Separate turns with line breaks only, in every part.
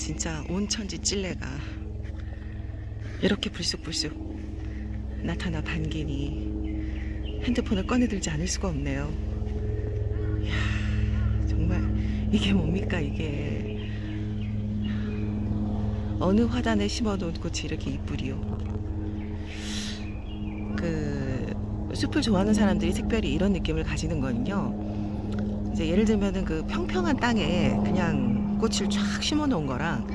진짜 온 천지 찔레가 이렇게 불쑥불쑥 나타나 반기니 핸드폰을 꺼내들지 않을 수가 없네요. 이야, 정말 이게 뭡니까 이게 어느 화단에 심어놓은 꽃이 이렇게 이쁘리요. 그 숲을 좋아하는 사람들이 특별히 이런 느낌을 가지는 거는요. 이제 예를 들면은 그 평평한 땅에 그냥 꽃을 쫙 심어 놓은 거랑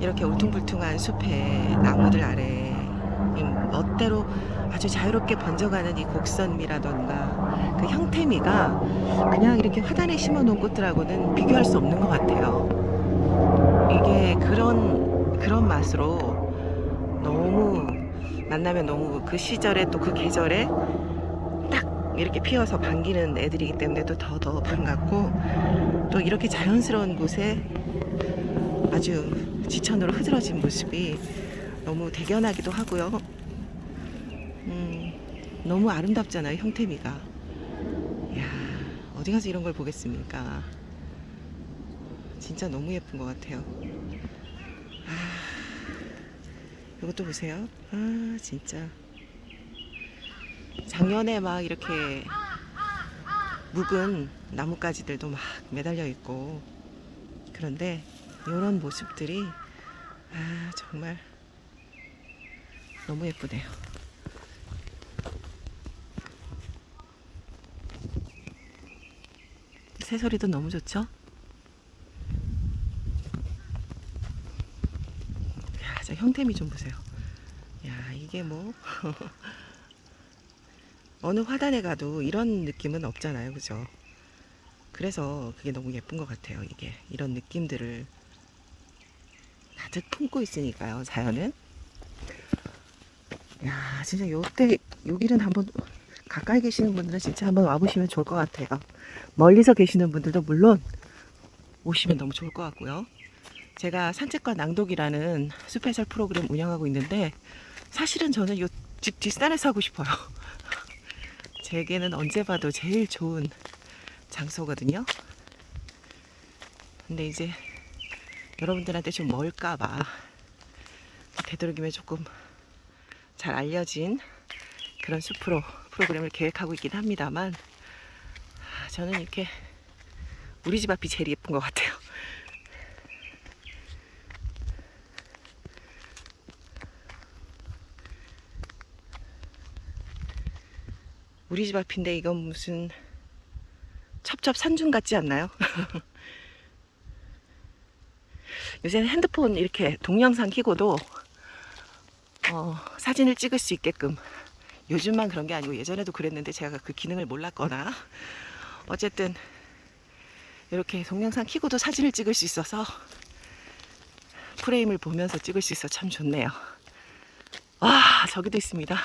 이렇게 울퉁불퉁한 숲에 나무들 아래 이 멋대로 아주 자유롭게 번져가는 이 곡선미라던가 그 형태미가 그냥 이렇게 화단에 심어 놓은 꽃들하고는 비교할 수 없는 것 같아요. 이게 그런 그런 맛으로 너무 만나면 너무 그 시절에 또 그 계절에 딱 이렇게 피어서 반기는 애들이기 때문에 또 더더 반갑고 또 이렇게 자연스러운 곳에 아주 지천으로 흐드러진 모습이 너무 대견하기도 하고요. 음, 너무 아름답잖아요, 형태미가. 야 어디 가서 이런 걸 보겠습니까? 진짜 너무 예쁜 것 같아요. 아, 이것도 보세요. 아, 진짜. 작년에 막 이렇게 묵은 나뭇가지들도 막 매달려 있고 그런데 이런 모습들이 아 정말 너무 예쁘네요. 새소리도 너무 좋죠? 야, 저 형태미 좀 보세요. 야, 이게 뭐 어느 화단에 가도 이런 느낌은 없잖아요. 그죠? 그래서 그게 너무 예쁜 것 같아요. 이게 이런 느낌들을 가득 품고 있으니까요. 자연은. 야, 진짜 요때 요 길은 한번 가까이 계시는 분들은 진짜 한번 와보시면 좋을 것 같아요. 멀리서 계시는 분들도 물론 오시면 너무 좋을 것 같고요. 제가 산책과 낭독이라는 스페셜 프로그램 운영하고 있는데 사실은 저는 요 집 뒷산에서 하고 싶어요. 제게는 언제 봐도 제일 좋은 장소거든요. 근데 이제 여러분들한테 좀 멀까봐 되도록이면 조금 잘 알려진 그런 숲으로 프로그램을 계획하고 있긴 합니다만 아, 저는 이렇게 우리 집 앞이 제일 예쁜 것 같아요. 우리 집 앞인데 이건 무슨 첩첩 산중 같지 않나요? 요새는 핸드폰 이렇게 동영상 키고도 어, 사진을 찍을 수 있게끔 요즘만 그런 게 아니고 예전에도 그랬는데 제가 그 기능을 몰랐거나 어쨌든 이렇게 동영상 키고도 사진을 찍을 수 있어서 프레임을 보면서 찍을 수 있어 참 좋네요. 와 저기도 있습니다.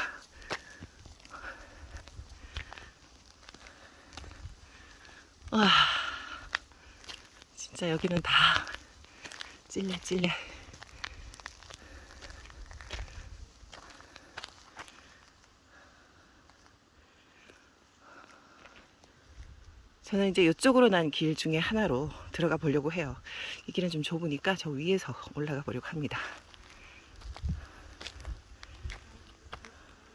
와 진짜 여기는 다 찔레 찔레. 저는 이제 이쪽으로 난 길 중에 하나로 들어가 보려고 해요. 이 길은 좀 좁으니까 저 위에서 올라가 보려고 합니다.